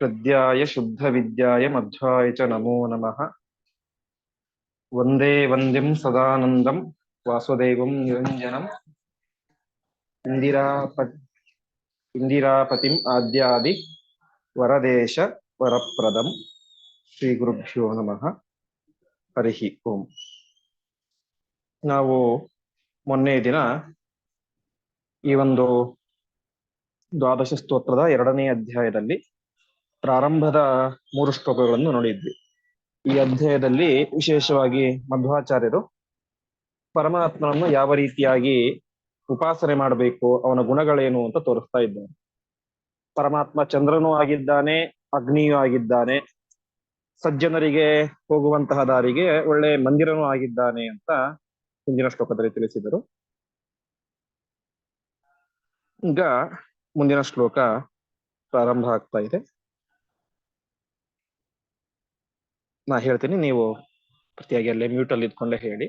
हृद्याय शुद्धविद्याय मध्वाय च नमो नमः वन्दे वन्द्यं सदानन्दं वासुदेवं निरञ्जनम् इन्दिरापत् इन्दिरापतिम् आद्यादि ವರದೇಶ ವರಪ್ರದಂ ಶ್ರೀ ಗುರುಭ್ಯೋ ನಮಃ ಹರಿಹಿ ಓಂ ನಾವು ಮೊನ್ನೆ ದಿನ ಈ ಒಂದು ದ್ವಾದಶ ಸ್ತೋತ್ರದ ಎರಡನೇ ಅಧ್ಯಾಯದಲ್ಲಿ ಪ್ರಾರಂಭದ ಮೂರು ಶ್ಲೋಕಗಳನ್ನು ನೋಡಿದ್ವಿ. ಈ ಅಧ್ಯಾಯದಲ್ಲಿ ವಿಶೇಷವಾಗಿ ಮಧ್ವಾಚಾರ್ಯರು ಪರಮಾತ್ಮನನ್ನು ಯಾವ ರೀತಿಯಾಗಿ ಉಪಾಸನೆ ಮಾಡಬೇಕು, ಅವನ ಗುಣಗಳೇನು ಅಂತ ತೋರಿಸ್ತಾ ಇದ್ದಾರೆ. ಪರಮಾತ್ಮ ಚಂದ್ರನೂ ಆಗಿದ್ದಾನೆ, ಅಗ್ನಿಯೂ ಆಗಿದ್ದಾನೆ, ಸಜ್ಜನರಿಗೆ ಹೋಗುವಂತಹ ದಾರಿಗೆ ಒಳ್ಳೆ ಮಂದಿರನೂ ಆಗಿದ್ದಾನೆ ಅಂತ ಹಿಂದಿನ ಶ್ಲೋಕದಲ್ಲಿ ತಿಳಿಸಿದರು. ಈಗ ಮುಂದಿನ ಶ್ಲೋಕ ಪ್ರಾರಂಭ ಆಗ್ತಾ ಇದೆ. ನಾ ಹೇಳ್ತೀನಿ, ನೀವು ಪ್ರತಿಯಾಗಿ ಅಲ್ಲೇ ಮ್ಯೂಟ್ ಅಲ್ಲಿ ಇದ್ಕೊಂಡೇ ಹೇಳಿ.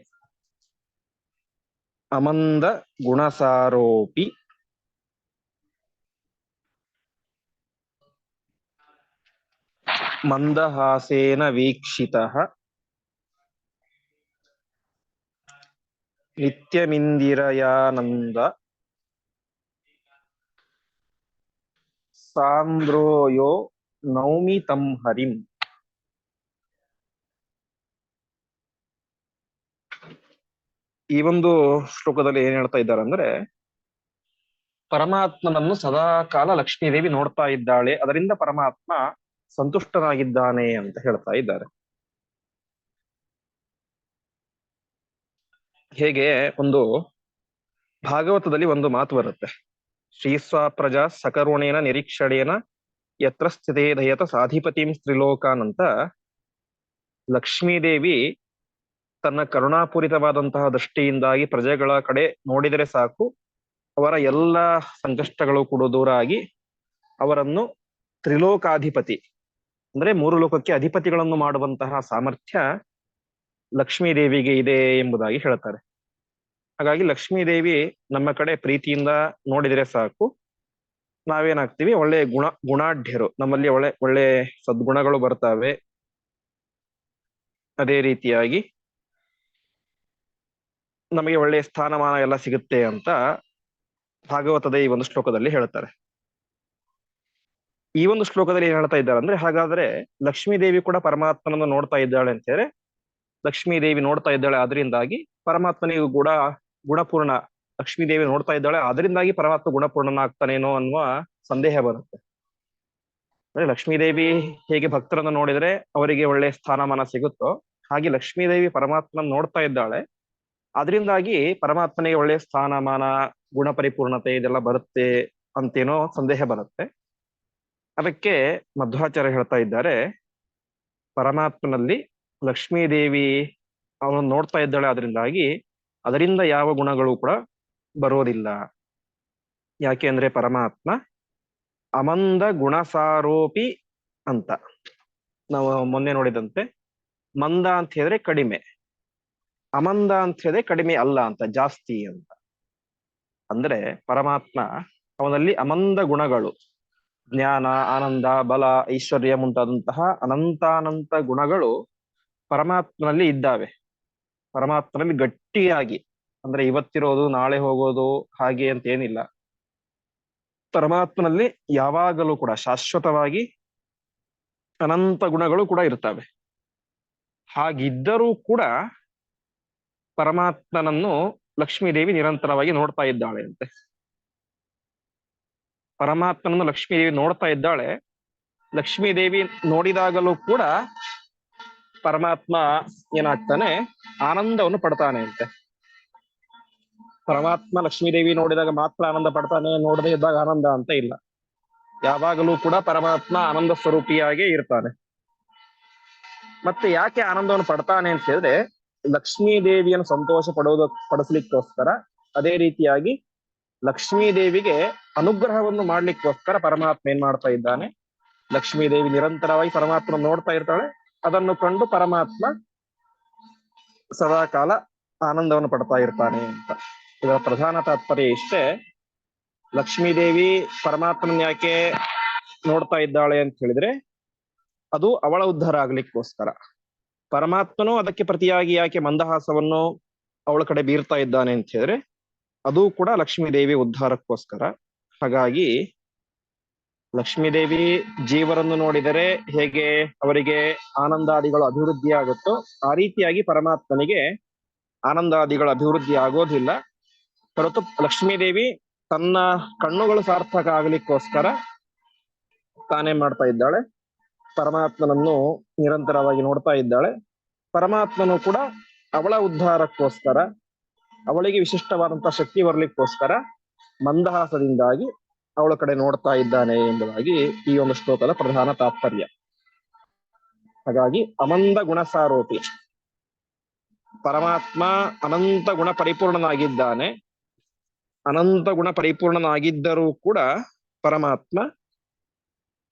ಅಮಂದ ಗುಣಸಾರೋಪಿ. ಮಂದಹಾಸೇನ ವೀಕ್ಷಿತ. ನಿತ್ಯಮಿಂದಿರಯಾನಂದ. ಸಾಂದ್ರೋಯೋ ನೌಮಿ ತಂ ಹರಿಂ. ಈ ಒಂದು ಶ್ಲೋಕದಲ್ಲಿ ಏನ್ ಹೇಳ್ತಾ ಇದ್ದಾರೆ ಅಂದ್ರೆ, ಪರಮಾತ್ಮನನ್ನು ಸದಾ ಕಾಲ ಲಕ್ಷ್ಮೀದೇವಿ ನೋಡ್ತಾ ಇದ್ದಾಳೆ, ಅದರಿಂದ ಪರಮಾತ್ಮ ಸಂತುಷ್ಟನಾಗಿದ್ದಾನೆ ಅಂತ ಹೇಳ್ತಾ ಇದ್ದಾರೆ. ಹೇಗೆ ಒಂದು ಭಾಗವತದಲ್ಲಿ ಒಂದು ಮಾತು ಬರುತ್ತೆ. ಶ್ರೀಸ್ವ ಪ್ರಜಾ ಸಕರುಣೇನ ನಿರೀಕ್ಷಣೇನ ಯತ್ರ ಸ್ಥಿತೇ ದಯತ ಸಾಧಿಪತಿಂ ಸ್ತ್ರಿಲೋಕಾನ್ ಅಂತ ಲಕ್ಷ್ಮೀದೇವಿ ತನ್ನ ಕರುಣಾಪೂರಿತವಾದಂತಹ ದೃಷ್ಟಿಯಿಂದಾಗಿ ಪ್ರಜೆಗಳ ಕಡೆ ನೋಡಿದರೆ ಸಾಕು. ಅವರ ಎಲ್ಲ ಸಂಕಷ್ಟಗಳು ಕೂಡ ದೂರ ಆಗಿ ಅವರನ್ನು ತ್ರಿಲೋಕಾಧಿಪತಿ ಅಂದ್ರೆ ಮೂರು ಲೋಕಕ್ಕೆ ಅಧಿಪತಿಗಳನ್ನು ಮಾಡುವಂತಹ ಸಾಮರ್ಥ್ಯ ಲಕ್ಷ್ಮೀ ದೇವಿಗೆ ಇದೆ ಎಂಬುದಾಗಿ ಹೇಳ್ತಾರೆ. ಹಾಗಾಗಿ ಲಕ್ಷ್ಮೀ ದೇವಿ ನಮ್ಮ ಕಡೆ ಪ್ರೀತಿಯಿಂದ ನೋಡಿದರೆ ಸಾಕು. ನಾವೇನಾಗ್ತೀವಿ? ಒಳ್ಳೆ ಗುಣ, ಗುಣಾಢ್ಯರು. ನಮ್ಮಲ್ಲಿ ಒಳ್ಳೆ ಒಳ್ಳೆ ಸದ್ಗುಣಗಳು ಬರ್ತವೆ. ಅದೇ ರೀತಿಯಾಗಿ ನಮಗೆ ಒಳ್ಳೆಯ ಸ್ಥಾನಮಾನ ಎಲ್ಲ ಸಿಗುತ್ತೆ ಅಂತ ಭಾಗವತದ ಈ ಒಂದು ಶ್ಲೋಕದಲ್ಲಿ ಹೇಳ್ತಾರೆ ಈ ಒಂದು ಶ್ಲೋಕದಲ್ಲಿ ಏನ್ ಹೇಳ್ತಾ ಇದ್ದಾರೆ ಅಂದ್ರೆ, ಹಾಗಾದ್ರೆ ಲಕ್ಷ್ಮೀ ದೇವಿ ಕೂಡ ಪರಮಾತ್ಮನನ್ನು ನೋಡ್ತಾ ಇದ್ದಾಳೆ ಅಂತ ಹೇಳಿದ್ರೆ, ಲಕ್ಷ್ಮೀ ದೇವಿ ನೋಡ್ತಾ ಇದ್ದಾಳೆ ಅದರಿಂದಾಗಿ ಪರಮಾತ್ಮನಿಗೂ ಕೂಡ ಗುಣಪೂರ್ಣ ಲಕ್ಷ್ಮೀ ದೇವಿ ನೋಡ್ತಾ ಇದ್ದಾಳೆ ಅದರಿಂದಾಗಿ ಪರಮಾತ್ಮ ಗುಣಪೂರ್ಣನಾಗ್ತಾನೇನೋ ಅನ್ನುವ ಸಂದೇಹ ಬರುತ್ತೆ. ಅಂದ್ರೆ ಲಕ್ಷ್ಮೀ ದೇವಿ ಹೇಗೆ ಭಕ್ತರನ್ನು ನೋಡಿದ್ರೆ ಅವರಿಗೆ ಒಳ್ಳೆ ಸ್ಥಾನಮಾನ ಸಿಗುತ್ತೋ ಹಾಗೆ ಲಕ್ಷ್ಮೀ ದೇವಿ ಪರಮಾತ್ಮನ ನೋಡ್ತಾ ಇದ್ದಾಳೆ ಅದರಿಂದಾಗಿ ಪರಮಾತ್ಮನಿಗೆ ಒಳ್ಳೆ ಸ್ಥಾನಮಾನ ಗುಣ ಪರಿಪೂರ್ಣತೆ ಇದೆಲ್ಲ ಬರುತ್ತೆ ಅಂತೇನೋ ಸಂದೇಹ ಬರುತ್ತೆ. ಅದಕ್ಕೆ ಮಧ್ವಾಚಾರ್ಯ ಹೇಳ್ತಾ ಇದ್ದಾರೆ, ಪರಮಾತ್ಮನಲ್ಲಿ ಲಕ್ಷ್ಮೀದೇವಿ ಅವನು ನೋಡ್ತಾ ಇದ್ದಾಳೆ ಅದರಿಂದಾಗಿ ಅದರಿಂದ ಯಾವ ಗುಣಗಳು ಕೂಡ ಬರೋದಿಲ್ಲ. ಯಾಕೆ ಅಂದ್ರೆ ಪರಮಾತ್ಮ ಅಮಂದ ಗುಣಸಾರೋಪಿ ಅಂತ. ನಾವು ಮೊನ್ನೆ ನೋಡಿದಂತೆ, ಮಂದ ಅಂತ ಹೇಳಿದ್ರೆ ಕಡಿಮೆ. ಅಮಂದ ಅಂತ ಹೇಳಿದ್ರೆ ಕಡಿಮೆ ಅಲ್ಲ ಅಂತ, ಜಾಸ್ತಿ ಅಂತ. ಅಂದ್ರೆ ಪರಮಾತ್ಮ ಅವನಲ್ಲಿ ಅಮಂದ ಗುಣಗಳು. ಜ್ಞಾನ, ಆನಂದ, ಬಲ, ಐಶ್ವರ್ಯ ಮುಂತಾದಂತಹ ಅನಂತಾನಂತ ಗುಣಗಳು ಪರಮಾತ್ಮನಲ್ಲಿ ಇದ್ದಾವೆ. ಪರಮಾತ್ಮನಲ್ಲಿ ಗಟ್ಟಿಯಾಗಿ, ಅಂದ್ರೆ ಇವತ್ತಿರೋದು, ನಾಳೆ ಹೋಗೋದು ಹಾಗೆ ಅಂತ ಏನಿಲ್ಲ. ಪರಮಾತ್ಮನಲ್ಲಿ ಯಾವಾಗಲೂ ಕೂಡ ಶಾಶ್ವತವಾಗಿ ಅನಂತ ಗುಣಗಳು ಕೂಡ ಇರ್ತವೆ. ಹಾಗಿದ್ದರೂ ಕೂಡ ಪರಮಾತ್ಮನನ್ನು ಲಕ್ಷ್ಮೀದೇವಿ ನಿರಂತರವಾಗಿ ನೋಡ್ತಾ ಇದ್ದಾಳೆ ಅಂತೆ. ಪರಮಾತ್ಮನನ್ನು ಲಕ್ಷ್ಮೀದೇವಿ ನೋಡ್ತಾ ಇದ್ದಾಳೆ. ಲಕ್ಷ್ಮೀದೇವಿ ನೋಡಿದಾಗಲೂ ಕೂಡ ಪರಮಾತ್ಮ ಏನಾಗ್ತಾನೆ, ಆನಂದವನ್ನು ಪಡ್ತಾನೆ ಅಂತೆ. ಪರಮಾತ್ಮ ಲಕ್ಷ್ಮೀದೇವಿ ನೋಡಿದಾಗ ಮಾತ್ರ ಆನಂದ ಪಡ್ತಾನೆ, ನೋಡದೇ ಇದ್ದಾಗ ಆನಂದ ಅಂತ ಇಲ್ಲ. ಯಾವಾಗಲೂ ಕೂಡ ಪರಮಾತ್ಮ ಆನಂದ ಸ್ವರೂಪಿಯಾಗಿ ಇರ್ತಾನೆ. ಮತ್ತೆ ಯಾಕೆ ಆನಂದವನ್ನು ಪಡ್ತಾನೆ ಅಂತ ಹೇಳಿದ್ರೆ ಲಕ್ಷ್ಮೀ ದೇವಿಯನ್ನು ಸಂತೋಷ ಪಡೋದ ಪಡಿಸ್ಲಿಕ್ಕೋಸ್ಕರ, ಅದೇ ರೀತಿಯಾಗಿ ಲಕ್ಷ್ಮೀ ದೇವಿಗೆ ಅನುಗ್ರಹವನ್ನು ಮಾಡ್ಲಿಕ್ಕೋಸ್ಕರ ಪರಮಾತ್ಮ ಏನ್ ಮಾಡ್ತಾ ಇದ್ದಾನೆ? ಲಕ್ಷ್ಮೀ ದೇವಿ ನಿರಂತರವಾಗಿ ಪರಮಾತ್ಮ ನೋಡ್ತಾ ಇರ್ತಾಳೆ. ಅದನ್ನು ಕಂಡು ಪರಮಾತ್ಮ ಸದಾಕಾಲ ಆನಂದವನ್ನು ಪಡ್ತಾ ಇರ್ತಾನೆ ಅಂತ. ಇದರ ಪ್ರಧಾನ ತಾತ್ಪರ್ಯ ಇಷ್ಟೇ. ಲಕ್ಷ್ಮೀ ದೇವಿ ಪರಮಾತ್ಮನ ಯಾಕೆ ನೋಡ್ತಾ ಇದ್ದಾಳೆ ಅಂತ ಹೇಳಿದ್ರೆ, ಅದು ಅವಳ ಉದ್ಧಾರ ಆಗ್ಲಿಕ್ಕೋಸ್ಕರ. ಪರಮಾತ್ಮನು ಅದಕ್ಕೆ ಪ್ರತಿಯಾಗಿ ಯಾಕೆ ಮಂದಹಾಸವನ್ನು ಅವಳ ಕಡೆ ಬೀರ್ತಾ ಇದ್ದಾನೆ ಅಂತ ಹೇಳಿದ್ರೆ, ಅದು ಕೂಡ ಲಕ್ಷ್ಮೀ ದೇವಿ ಉದ್ಧಾರಕ್ಕೋಸ್ಕರ. ಹಾಗಾಗಿ ಲಕ್ಷ್ಮೀದೇವಿ ಜೀವರನ್ನು ನೋಡಿದರೆ ಹೇಗೆ ಅವರಿಗೆ ಆನಂದಾದಿಗಳು ಅಭಿವೃದ್ಧಿ ಆಗುತ್ತೋ ಆ ರೀತಿಯಾಗಿ ಪರಮಾತ್ಮನಿಗೆ ಆನಂದಾದಿಗಳ ಅಭಿವೃದ್ಧಿ ಆಗೋದಿಲ್ಲ. ಹೊರತು ಲಕ್ಷ್ಮೀದೇವಿ ತನ್ನ ಕಣ್ಣುಗಳು ಸಾರ್ಥಕ ಆಗ್ಲಿಕ್ಕೋಸ್ಕರ ತಾನೇ ಮಾಡ್ತಾ ಇದ್ದಾಳೆ. ಪರಮಾತ್ಮನನ್ನು ನಿರಂತರವಾಗಿ ನೋಡ್ತಾ ಇದ್ದಾಳೆ. ಪರಮಾತ್ಮನು ಕೂಡ ಅವಳ ಉದ್ಧಾರಕ್ಕೋಸ್ಕರ, ಅವಳಿಗೆ ವಿಶಿಷ್ಟವಾದಂತಹ ಶಕ್ತಿ ಬರಲಿಕ್ಕೋಸ್ಕರ ಮಂದಹಾಸದಿಂದಾಗಿ ಅವಳ ಕಡೆ ನೋಡ್ತಾ ಇದ್ದಾನೆ ಎಂಬುದಾಗಿ ಈ ಒಂದು ಶ್ಲೋಕದ ಪ್ರಧಾನ ತಾತ್ಪರ್ಯ. ಹಾಗಾಗಿ ಅಮಂದ ಗುಣಸಾರೋಪಿ. ಪರಮಾತ್ಮ ಅನಂತ ಗುಣ ಪರಿಪೂರ್ಣನಾಗಿದ್ದಾನೆ. ಅನಂತ ಗುಣ ಪರಿಪೂರ್ಣನಾಗಿದ್ದರೂ ಕೂಡ ಪರಮಾತ್ಮ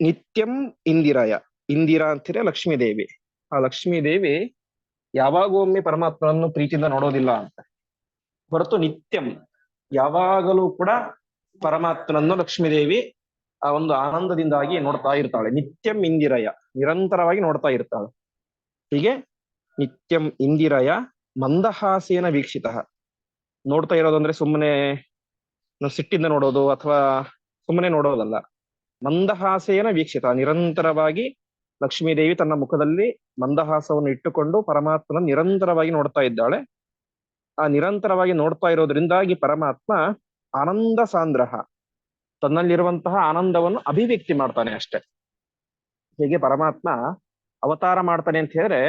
ನಿತ್ಯಂ ಇಂದಿರಾಯ. ಇಂದಿರಾ ಅಂತೀರ ಲಕ್ಷ್ಮೀ ದೇವಿ ಆ ಲಕ್ಷ್ಮೀ ದೇವಿ ಯಾವಾಗೊಮ್ಮೆ ಪರಮಾತ್ಮನನ್ನು ಪ್ರೀತಿಯಿಂದ ನೋಡೋದಿಲ್ಲ ಅಂತ. ಹೊರತು ನಿತ್ಯಂ. ಯಾವಾಗಲೂ ಕೂಡ ಪರಮಾತ್ಮನನ್ನು ಲಕ್ಷ್ಮೀ ದೇವಿ ಆ ಒಂದು ಆನಂದದಿಂದಾಗಿ ನೋಡ್ತಾ ಇರ್ತಾಳೆ. ನಿತ್ಯಂ ಇಂದಿರಯ. ನಿರಂತರವಾಗಿ ನೋಡ್ತಾ ಇರ್ತಾಳೆ. ಹೀಗೆ ನಿತ್ಯಂ ಇಂದಿರಯ ಮಂದಹಾಸೇನ ವೀಕ್ಷಿತ. ನೋಡ್ತಾ ಇರೋದು ಅಂದ್ರೆ ಸುಮ್ಮನೆ ಸಿಟ್ಟಿಂದ ನೋಡೋದು ಅಥವಾ ಸುಮ್ಮನೆ ನೋಡೋದಲ್ಲ. ಮಂದಹಾಸೇನ ವೀಕ್ಷಿತ. ನಿರಂತರವಾಗಿ ಲಕ್ಷ್ಮೀದೇವಿ ತನ್ನ ಮುಖದಲ್ಲಿ ಮಂದಹಾಸವನ್ನು ಇಟ್ಟುಕೊಂಡು ಪರಮಾತ್ಮನ ನಿರಂತರವಾಗಿ ನೋಡ್ತಾ ಇದ್ದಾಳೆ. ಆ ನಿರಂತರವಾಗಿ ನೋಡ್ತಾ ಇರೋದ್ರಿಂದಾಗಿ ಪರಮಾತ್ಮ ಆನಂದ ಸಾಂದ್ರಹ, ತನ್ನಲ್ಲಿರುವಂತಹ ಆನಂದವನ್ನು ಅಭಿವ್ಯಕ್ತಿ ಮಾಡ್ತಾನೆ ಅಷ್ಟೆ. ಹೀಗೆ ಪರಮಾತ್ಮ ಅವತಾರ ಮಾಡ್ತಾನೆ ಅಂತ ಹೇಳಿದ್ರೆ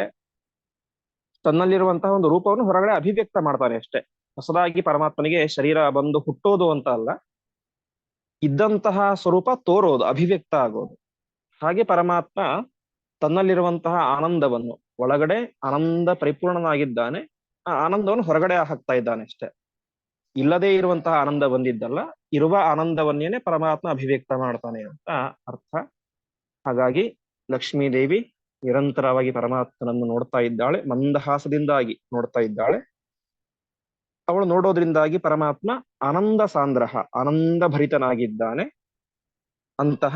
ತನ್ನಲ್ಲಿರುವಂತಹ ಒಂದು ರೂಪವನ್ನು ಹೊರಗಡೆ ಅಭಿವ್ಯಕ್ತ ಮಾಡ್ತಾನೆ ಅಷ್ಟೆ. ಹೊಸದಾಗಿ ಪರಮಾತ್ಮನಿಗೆ ಶರೀರ ಬಂದು ಹುಟ್ಟೋದು ಅಂತ ಅಲ್ಲ. ಇದ್ದಂತಹ ಸ್ವರೂಪ ತೋರೋದು, ಅಭಿವ್ಯಕ್ತ ಆಗೋದು. ಹಾಗೆ ಪರಮಾತ್ಮ ತನ್ನಲ್ಲಿರುವಂತಹ ಆನಂದವನ್ನು, ಒಳಗಡೆ ಆನಂದ ಪರಿಪೂರ್ಣನಾಗಿದ್ದಾನೆ, ಆ ಆನಂದವನ್ನು ಹೊರಗಡೆ ಹಾಕ್ತಾ ಇದ್ದಾನೆ ಅಷ್ಟೇ. ಇಲ್ಲದೇ ಇರುವಂತಹ ಆನಂದ ಬಂದಿದ್ದಲ್ಲ, ಇರುವ ಆನಂದವನ್ನೇನೆ ಪರಮಾತ್ಮ ಅಭಿವ್ಯಕ್ತ ಮಾಡ್ತಾನೆ ಅಂತ ಅರ್ಥ. ಹಾಗಾಗಿ ಲಕ್ಷ್ಮೀ ದೇವಿ ನಿರಂತರವಾಗಿ ಪರಮಾತ್ಮನನ್ನು ನೋಡ್ತಾ ಇದ್ದಾಳೆ, ಮಂದಹಾಸದಿಂದಾಗಿ ನೋಡ್ತಾ ಇದ್ದಾಳೆ. ಅವಳು ನೋಡೋದ್ರಿಂದಾಗಿ ಪರಮಾತ್ಮ ಆನಂದ ಸಾಂದ್ರಹ ಆನಂದ ಭರಿತನಾಗಿದ್ದಾನೆ ಅಂತಹ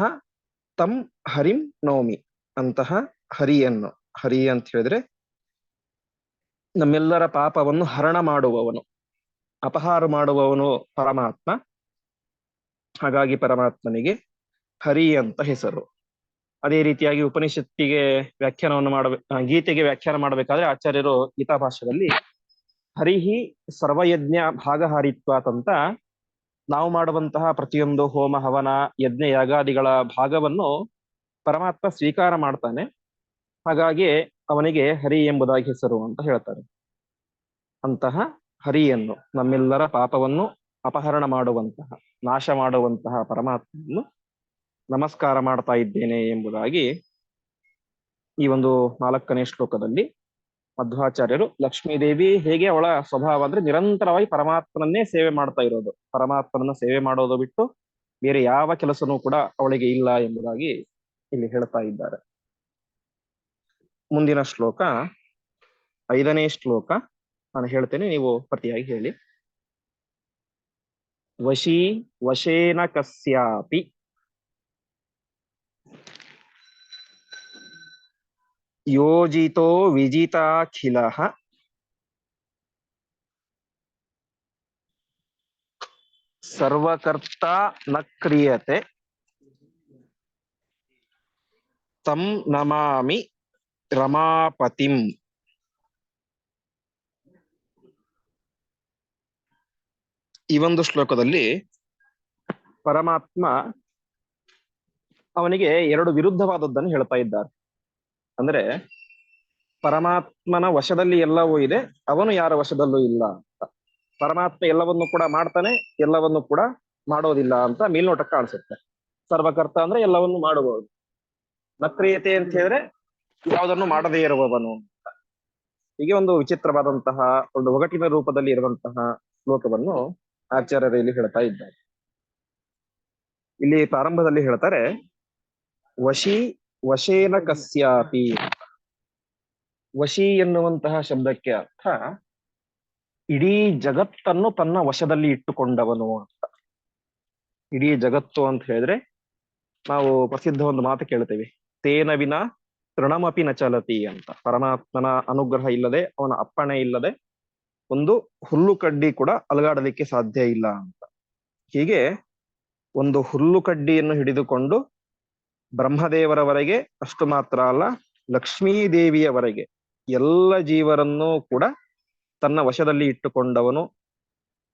ತಂ ಹರಿಂ ನವಮಿ, ಅಂತಹ ಹರಿಯನ್ನು, ಹರಿ ಅಂತ ಹೇಳಿದ್ರೆ ನಮ್ಮೆಲ್ಲರ ಪಾಪವನ್ನು ಹರಣ ಮಾಡುವವನು, ಅಪಹಾರ ಮಾಡುವವನು ಪರಮಾತ್ಮ. ಹಾಗಾಗಿ ಪರಮಾತ್ಮನಿಗೆ ಹರಿ ಅಂತ ಹೆಸರು. ಅದೇ ರೀತಿಯಾಗಿ ಉಪನಿಷತ್ತಿಗೆ ವ್ಯಾಖ್ಯಾನವನ್ನು ಮಾಡಬೇಕು ಗೀತೆಗೆ ವ್ಯಾಖ್ಯಾನ ಮಾಡಬೇಕಾದ್ರೆ ಆಚಾರ್ಯರು ಗೀತಾ ಭಾಷೆಯಲ್ಲಿ ಹರಿಹಿ ಸರ್ವಯಜ್ಞ ಭಾಗಹಾರಿತ್ವಾತಂತ ನಾವು ಮಾಡುವಂತಹ ಪ್ರತಿಯೊಂದು ಹೋಮ, ಹವನ, ಯಜ್ಞ, ಯಾಗಾದಿಗಳ ಭಾಗವನ್ನು ಪರಮಾತ್ಮ ಸ್ವೀಕಾರ ಮಾಡ್ತಾನೆ. ಹಾಗಾಗಿ ಅವನಿಗೆ ಹರಿ ಎಂಬುದಾಗಿ ಹೆಸರು ಅಂತ ಹೇಳ್ತಾರೆ. ಅಂತಹ ಹರಿಯನ್ನು, ನಮ್ಮೆಲ್ಲರ ಪಾಪವನ್ನು ಅಪಹರಣ ಮಾಡುವಂತಹ, ನಾಶ ಮಾಡುವಂತಹ ಪರಮಾತ್ಮನ್ನು ನಮಸ್ಕಾರ ಮಾಡ್ತಾ ಇದ್ದೇನೆ ಎಂಬುದಾಗಿ ಈ ಒಂದು ನಾಲ್ಕನೇ ಶ್ಲೋಕದಲ್ಲಿ ಮಧ್ವಾಚಾರ್ಯರು, ಲಕ್ಷ್ಮೀದೇವಿ ಹೇಗೆ ಅವಳ ಸ್ವಭಾವ ಅಂದ್ರೆ ನಿರಂತರವಾಗಿ ಪರಮಾತ್ಮನನ್ನೇ ಸೇವೆ ಮಾಡ್ತಾ ಇರೋದು. ಪರಮಾತ್ಮನನ್ನ ಸೇವೆ ಮಾಡೋದು ಬಿಟ್ಟು ಬೇರೆ ಯಾವ ಕೆಲಸನೂ ಕೂಡ ಅವಳಿಗೆ ಇಲ್ಲ ಎಂಬುದಾಗಿ ಇಲ್ಲಿ ಹೇಳ್ತಾ ಇದ್ದಾರೆ. ಮುಂದಿನ ಶ್ಲೋಕ, ಐದನೇ ಶ್ಲೋಕ ನಾನು ಹೇಳ್ತೇನೆ, ನೀವು ಪ್ರತಿಯಾಗಿ ಹೇಳಿ. ವಶೀ ವಶೇನ ಕಸ್ಯಾಪಿ ಯೋಜಿತೋ ವಿಜಿತಾಖಿಲ. ಸರ್ವಕರ್ತ ನ ಕ್ರಿಯತೆ. ತಂ ನಮಾಮಿ ರಮಾಪತಿಂ. ಈ ಒಂದು ಶ್ಲೋಕದಲ್ಲಿ ಪರಮಾತ್ಮ ಅವನಿಗೆ ಎರಡು ವಿರುದ್ಧವಾದದ್ದನ್ನು ಹೇಳ್ತಾ ಇದ್ದಾರೆ. ಅಂದ್ರೆ ಪರಮಾತ್ಮನ ವಶದಲ್ಲಿ ಎಲ್ಲವೂ ಇದೆ, ಅವನು ಯಾರ ವಶದಲ್ಲೂ ಇಲ್ಲ ಅಂತ. ಪರಮಾತ್ಮ ಎಲ್ಲವನ್ನು ಕೂಡ ಮಾಡ್ತಾನೆ, ಎಲ್ಲವನ್ನು ಕೂಡ ಮಾಡೋದಿಲ್ಲ ಅಂತ ಮೇಲ್ನೋಟಕ್ಕೆ ಕಾಣಿಸುತ್ತೆ. ಸರ್ವಕರ್ತ ಅಂದ್ರೆ ಎಲ್ಲವನ್ನು ಮಾಡಬಹುದು ನಕ್ರಿಯತೆ ಅಂತ ಹೇಳಿದ್ರೆ ಯಾವುದನ್ನು ಮಾಡದೇ ಇರುವವನು ಅಂತ. ಹೀಗೆ ಒಂದು ವಿಚಿತ್ರವಾದಂತಹ ಒಂದು ಒಗಟಿನ ರೂಪದಲ್ಲಿ ಇರುವಂತಹ ಶ್ಲೋಕವನ್ನು ಆಚಾರ್ಯರು ಇಲ್ಲಿ ಹೇಳ್ತಾ ಇದ್ದಾರೆ. ಇಲ್ಲಿ ಪ್ರಾರಂಭದಲ್ಲಿ ಹೇಳ್ತಾರೆ, ವಶಿ ವಶೇನ ಕಸ್ಯಾಪಿ. ವಶಿ ಎನ್ನುವಂತಹ ಶಬ್ದಕ್ಕೆ ಅರ್ಥ ಇಡೀ ಜಗತ್ತನ್ನು ತನ್ನ ವಶದಲ್ಲಿ ಇಟ್ಟುಕೊಂಡವನು ಅಂತ. ಇಡೀ ಜಗತ್ತು ಅಂತ ಹೇಳಿದ್ರೆ ನಾವು ಪ್ರಸಿದ್ಧ ಒಂದು ಮಾತು ಕೇಳ್ತೇವೆ. ತೇನ ವಿನ ತೃಣಮಪಿ ನ ಚಲತಿ ಅಂತ. ಪರಮಾತ್ಮನ ಅನುಗ್ರಹ ಇಲ್ಲದೆ, ಅವನ ಅಪ್ಪಣೆ ಇಲ್ಲದೆ ಒಂದು ಹುಲ್ಲು ಕಡ್ಡಿ ಕೂಡ ಅಲಗಾಡಲಿಕ್ಕೆ ಸಾಧ್ಯ ಇಲ್ಲ ಅಂತ. ಹೀಗೆ ಒಂದು ಹುಲ್ಲು ಕಡ್ಡಿಯನ್ನು ಹಿಡಿದುಕೊಂಡು ಬ್ರಹ್ಮದೇವರವರೆಗೆ ಅಷ್ಟು ಮಾತ್ರ ಅಲ್ಲ ಲಕ್ಷ್ಮೀ ದೇವಿಯವರೆಗೆ ಎಲ್ಲ ಜೀವರನ್ನೂ ಕೂಡ ತನ್ನ ವಶದಲ್ಲಿ ಇಟ್ಟುಕೊಂಡವನು.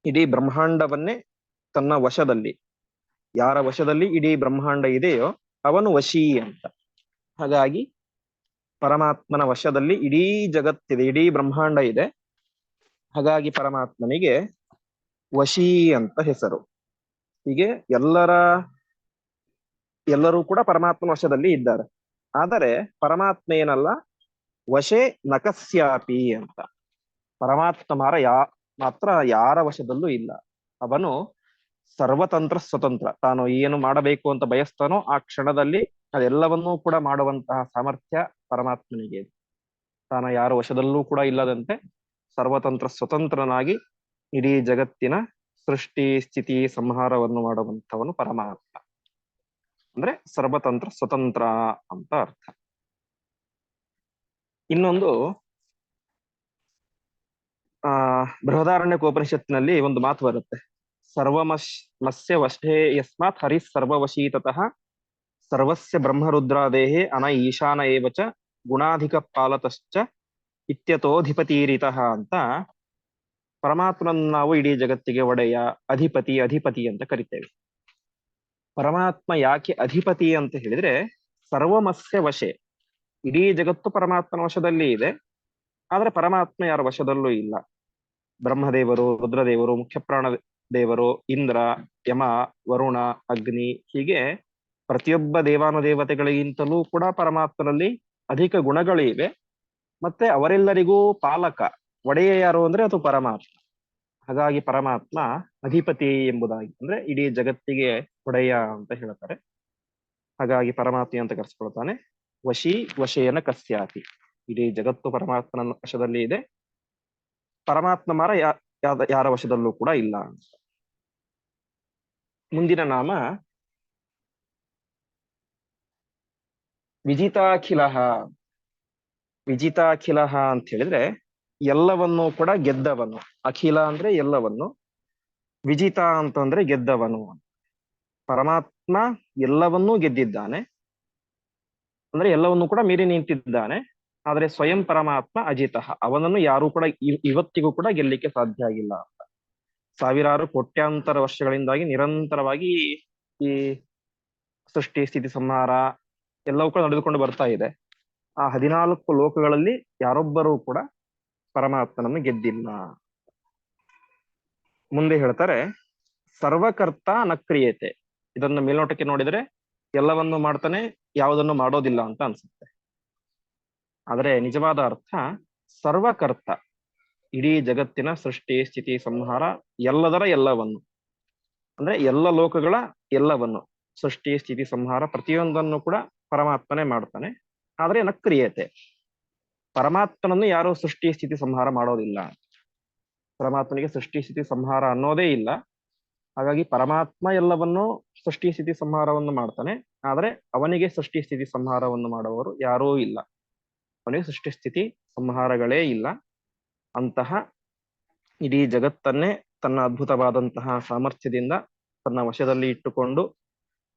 ಇಡೀ ಬ್ರಹ್ಮಾಂಡವನ್ನೇ ತನ್ನ ವಶದಲ್ಲಿ. ಯಾರ ವಶದಲ್ಲಿ ಇಡೀ ಬ್ರಹ್ಮಾಂಡ ಇದೆಯೋ ಅವನು ವಶೀ ಅಂತ. ಹಾಗಾಗಿ ಪರಮಾತ್ಮನ ವಶದಲ್ಲಿ ಇಡೀ ಜಗತ್ತಿದೆ, ಇಡೀ ಬ್ರಹ್ಮಾಂಡ ಇದೆ. ಹಾಗಾಗಿ ಪರಮಾತ್ಮನಿಗೆ ವಶೀ ಅಂತ ಹೆಸರು. ಹೀಗೆ ಎಲ್ಲರ ಎಲ್ಲರೂ ಕೂಡ ಪರಮಾತ್ಮನ ವಶದಲ್ಲಿ ಇದ್ದಾರೆ. ಆದರೆ ಪರಮಾತ್ಮ ಏನಲ್ಲ? ವಶೇ ನಕಸ್ಯಾಪಿ ಅಂತ. ಪರಮಾತ್ಮ ಮಾರ ಯಾ, ಮಾತ್ರ ಯಾರ ವಶದಲ್ಲೂ ಇಲ್ಲ. ಅವನು ಸರ್ವತಂತ್ರ ಸ್ವತಂತ್ರ. ತಾನು ಏನು ಮಾಡಬೇಕು ಅಂತ ಬಯಸ್ತಾನೋ ಆ ಕ್ಷಣದಲ್ಲಿ ಅದೆಲ್ಲವನ್ನೂ ಕೂಡ ಮಾಡುವಂತಹ ಸಾಮರ್ಥ್ಯ ಪರಮಾತ್ಮನಿಗೆ. ತಾನು ಯಾರ ವಶದಲ್ಲೂ ಕೂಡ ಇಲ್ಲದಂತೆ ಸರ್ವತಂತ್ರ ಸ್ವತಂತ್ರನಾಗಿ ಇಡೀ ಜಗತ್ತಿನ ಸೃಷ್ಟಿ, ಸ್ಥಿತಿ, ಸಂಹಾರವನ್ನು ಮಾಡುವಂಥವನು ಪರಮಾತ್ಮ. ಅಂದ್ರೆ ಸರ್ವತಂತ್ರ ಸ್ವತಂತ್ರ ಅಂತ ಅರ್ಥ. ಇನ್ನೊಂದು, ಆ ಬೃಹದಾರಣ್ಯಕೋಪನಿಷತ್ತಿನಲ್ಲಿ ಒಂದು ಮಾತು ಬರುತ್ತೆ. ಸರ್ವಮಶ್ ಮಸ್ಯ ವಶೇ ಯಸ್ಮಾತ್ ಹರಿ ಸರ್ವವಶೀತತಃ ಸರ್ವಸ್ಯ ಬ್ರಹ್ಮರುದ್ರಾದೇಹೇ ಅನ ಈಶಾನ ಏವಚ ಗುಣಾಧಿಕ ಪಾಲತಶ್ಚ ಇತ್ಯತೋಧಿಪತೀರಿತಃ ಅಂತ ಪರಮಾತ್ಮನ ನಾವು ಇಡೀ ಜಗತ್ತಿಗೆ ಒಡೆಯ ಅಧಿಪತಿ ಅಧಿಪತಿ ಅಂತ ಕರಿತೇವೆ. ಪರಮಾತ್ಮ ಯಾಕೆ ಅಧಿಪತಿ ಅಂತ ಹೇಳಿದ್ರೆ ಸರ್ವಮಸ್ಯ ವಶೆ. ಇಡೀ ಜಗತ್ತು ಪರಮಾತ್ಮನ ವಶದಲ್ಲಿ ಇದೆ, ಆದ್ರೆ ಪರಮಾತ್ಮ ಯಾರ ವಶದಲ್ಲೂ ಇಲ್ಲ. ಬ್ರಹ್ಮದೇವರು, ರುದ್ರದೇವರು, ಮುಖ್ಯ ಪ್ರಾಣ ದೇವರು ಇಂದ್ರ, ಯಮ, ವರುಣ, ಅಗ್ನಿ ಹೀಗೆ ಪ್ರತಿಯೊಬ್ಬ ದೇವಾನುದೇವತೆಗಳಿಗಿಂತಲೂ ಕೂಡ ಪರಮಾತ್ಮನಲ್ಲಿ ಅಧಿಕ ಗುಣಗಳಿವೆ. ಮತ್ತೆ ಅವರೆಲ್ಲರಿಗೂ ಪಾಲಕ ಒಡೆಯ ಯಾರು ಅಂದ್ರೆ ಅದು ಪರಮಾತ್ಮ. ಹಾಗಾಗಿ ಪರಮಾತ್ಮ ಅಧಿಪತಿ ಎಂಬುದಾಗಿ, ಅಂದ್ರೆ ಇಡೀ ಜಗತ್ತಿಗೆ ಒಡೆಯ ಅಂತ ಹೇಳ್ತಾರೆ. ಹಾಗಾಗಿ ಪರಮಾತ್ಮ ಅಂತ ಕರೆಸ್ಕೊಳ್ತಾನೆ. ವಶಿ ವಶೇನ ಕಸ್ಯಾತಿ. ಇಡೀ ಜಗತ್ತು ಪರಮಾತ್ಮನ ವಶದಲ್ಲಿ ಇದೆ. ಪರಮಾತ್ಮ ಮರ ಯಾರ ವಶದಲ್ಲೂ ಕೂಡ ಇಲ್ಲ ಮುಂದಿನ ನಾಮ ವಿಜಿತಾಖಿಲಹ. ವಿಜಿತಾಖಿಲಹ ಅಂತ ಹೇಳಿದ್ರೆ ಎಲ್ಲವನ್ನೂ ಕೂಡ ಗೆದ್ದವನು. ಅಖಿಲ ಅಂದ್ರೆ ಎಲ್ಲವನ್ನು, ವಿಜಿತ ಅಂತಂದ್ರೆ ಗೆದ್ದವನು. ಪರಮಾತ್ಮ ಎಲ್ಲವನ್ನೂ ಗೆದ್ದಿದ್ದಾನೆ. ಅಂದ್ರೆ ಎಲ್ಲವನ್ನೂ ಕೂಡ ಮೀರಿ ನಿಂತಿದ್ದಾನೆ. ಆದ್ರೆ ಸ್ವಯಂ ಪರಮಾತ್ಮ ಅಜಿತ. ಅವನನ್ನು ಯಾರು ಕೂಡ ಇವತ್ತಿಗೂ ಕೂಡ ಗೆಲ್ಲಿಕ್ಕೆ ಸಾಧ್ಯ ಆಗಿಲ್ಲ ಅಂತ. ಸಾವಿರಾರು ಕೋಟ್ಯಾಂತರ ವರ್ಷಗಳಿಂದಾಗಿ ನಿರಂತರವಾಗಿ ಈ ಸೃಷ್ಟಿ, ಸ್ಥಿತಿ ಸಂಹಾರ ಎಲ್ಲವೂ ಕೂಡ ನಡೆದುಕೊಂಡು ಬರ್ತಾ ಇದೆ. ಆ ಹದಿನಾಲ್ಕು ಲೋಕಗಳಲ್ಲಿ ಯಾರೊಬ್ಬರೂ ಕೂಡ ಪರಮಾತ್ಮನನ್ನು ಗೆದ್ದಿಲ್ಲ. ಮುಂದೆ ಹೇಳ್ತಾರೆ, ಸರ್ವಕರ್ತ ನಕ್ರಿಯತೆ ಇದನ್ನ ಮೇಲ್ನೋಟಕ್ಕೆ ನೋಡಿದ್ರೆ ಎಲ್ಲವನ್ನು ಮಾಡ್ತಾನೆ, ಯಾವುದನ್ನು ಮಾಡೋದಿಲ್ಲ ಅಂತ ಅನ್ಸುತ್ತೆ. ಆದರೆ ನಿಜವಾದ ಅರ್ಥ, ಸರ್ವಕರ್ತ, ಇಡೀ ಜಗತ್ತಿನ ಸೃಷ್ಟಿ, ಸ್ಥಿತಿ, ಸಂಹಾರ, ಎಲ್ಲದರ ಎಲ್ಲವನ್ನು. ಅಂದ್ರೆ ಎಲ್ಲ ಲೋಕಗಳ ಎಲ್ಲವನ್ನು. ಸೃಷ್ಟಿ, ಸ್ಥಿತಿ, ಸಂಹಾರ ಪ್ರತಿಯೊಂದನ್ನು ಕೂಡ ಪರಮಾತ್ಮನೇ ಮಾಡ್ತಾನೆ. ಆದ್ರೆ ನಕ್ರಿಯತೆ ಪರಮಾತ್ಮನನ್ನು ಯಾರು ಸೃಷ್ಟಿ ಸ್ಥಿತಿ ಸಂಹಾರ ಮಾಡೋದಿಲ್ಲ. ಪರಮಾತ್ಮನಿಗೆ ಸೃಷ್ಟಿ ಸ್ಥಿತಿ ಸಂಹಾರ ಅನ್ನೋದೇ ಇಲ್ಲ. ಹಾಗಾಗಿ ಪರಮಾತ್ಮ ಎಲ್ಲವನ್ನು ಸೃಷ್ಟಿ ಸ್ಥಿತಿ ಸಂಹಾರವನ್ನು ಮಾಡ್ತಾನೆ. ಆದರೆ ಅವನಿಗೆ ಸೃಷ್ಟಿ ಸ್ಥಿತಿ ಸಂಹಾರವನ್ನು ಮಾಡುವವರು ಯಾರೂ ಇಲ್ಲ. ಅವನಿಗೆ ಸೃಷ್ಟಿ ಸ್ಥಿತಿ ಸಂಹಾರಗಳೇ ಇಲ್ಲ. ಅಂತಹ ಇಡೀ ಜಗತ್ತನ್ನೇ ತನ್ನ ಅದ್ಭುತವಾದಂತಹ ಸಾಮರ್ಥ್ಯದಿಂದ ತನ್ನ ವಶದಲ್ಲಿ ಇಟ್ಟುಕೊಂಡು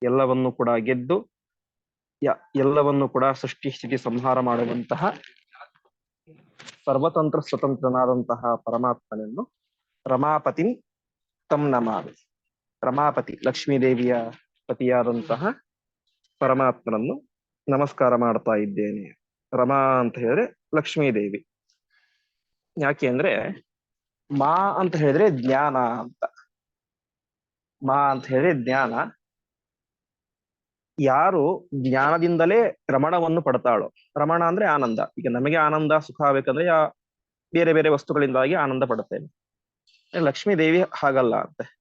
ಎಲ್ಲವನ್ನು ಕೂಡ ಗೆದ್ದು ಎಲ್ಲವನ್ನು ಕೂಡ ಸೃಷ್ಟಿ ಸ್ಥಿತಿ ಸಂಹಾರ ಮಾಡುವಂತಹ ಸರ್ವತಂತ್ರ ಸ್ವತಂತ್ರನಾದಂತಹ ಪರಮಾತ್ಮನನ್ನು ರಮಾಪತಿ ತಮ್ ನಮಾಮಿ. ರಮಾಪತಿ ಲಕ್ಷ್ಮೀದೇವಿಯ ಪತಿಯಾದಂತಹ ಪರಮಾತ್ಮನನ್ನು ನಮಸ್ಕಾರ ಮಾಡ್ತಾ ಇದ್ದೇನೆ. ರಮಾ ಅಂತ ಹೇಳಿದ್ರೆ ಲಕ್ಷ್ಮೀದೇವಿ. ಯಾಕೆ ಅಂದ್ರೆ ಮಾ ಅಂತ ಹೇಳಿದ್ರೆ ಜ್ಞಾನ ಅಂತ. ಮಾ ಅಂತ ಹೇಳಿದ್ರೆ ಜ್ಞಾನ. ಯಾರು ಜ್ಞಾನದಿಂದಲೇ ರಮಣವನ್ನು ಪಡ್ತಾಳೋ? ರಮಣ ಅಂದ್ರೆ ಆನಂದ. ಈಗ ನಮಗೆ ಆನಂದ, ಸುಖ ಆಗ್ಬೇಕಂದ್ರೆ ಯಾ ಬೇರೆ ಬೇರೆ ವಸ್ತುಗಳಿಂದಾಗಿ ಆನಂದ ಪಡುತ್ತೇನೆ. ಲಕ್ಷ್ಮೀ ದೇವಿ ಹಾಗಲ್ಲ ಅಂತೆ.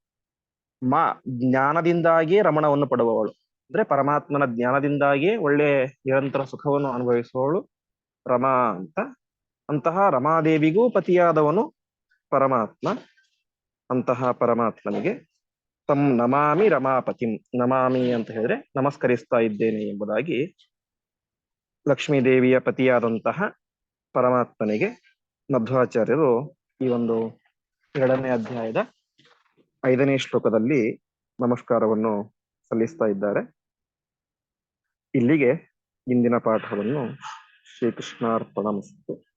ಮಾ ಜ್ಞಾನದಿಂದಾಗಿ ರಮಣವನ್ನು ಪಡುವವಳು. ಅಂದ್ರೆ ಪರಮಾತ್ಮನ ಜ್ಞಾನದಿಂದಾಗಿ ಒಳ್ಳೆ ನಿರಂತರ ಸುಖವನ್ನು ಅನುಭವಿಸುವವಳು ರಮಾ ಅಂತ. ಅಂತಹ ರಮಾದೇವಿಗೂ ಪತಿಯಾದವನು ಪರಮಾತ್ಮ. ಅಂತಹ ಪರಮಾತ್ಮನಿಗೆ ತಮ್ ನಮಾಮಿ ರಮಾಪತಿಂ, ನಮಾಮಿ ಅಂತ ಹೇಳಿದ್ರೆ ನಮಸ್ಕರಿಸ್ತಾ ಇದ್ದೇನೆ ಎಂಬುದಾಗಿ ಲಕ್ಷ್ಮೀ ದೇವಿಯ ಪತಿಯಾದಂತಹ ಪರಮಾತ್ಮನಿಗೆ ಮಧ್ವಾಚಾರ್ಯರು ಈ ಒಂದು ಎರಡನೇ ಅಧ್ಯಾಯದ ಐದನೇ ಶ್ಲೋಕದಲ್ಲಿ ನಮಸ್ಕಾರವನ್ನು ಸಲ್ಲಿಸ್ತಾ ಇದ್ದಾರೆ. ಇಲ್ಲಿಗೆ ಇಂದಿನ ಪಾಠವನ್ನು ಶ್ರೀಕೃಷ್ಣಾರ್ಪಣಮಸ್ತು.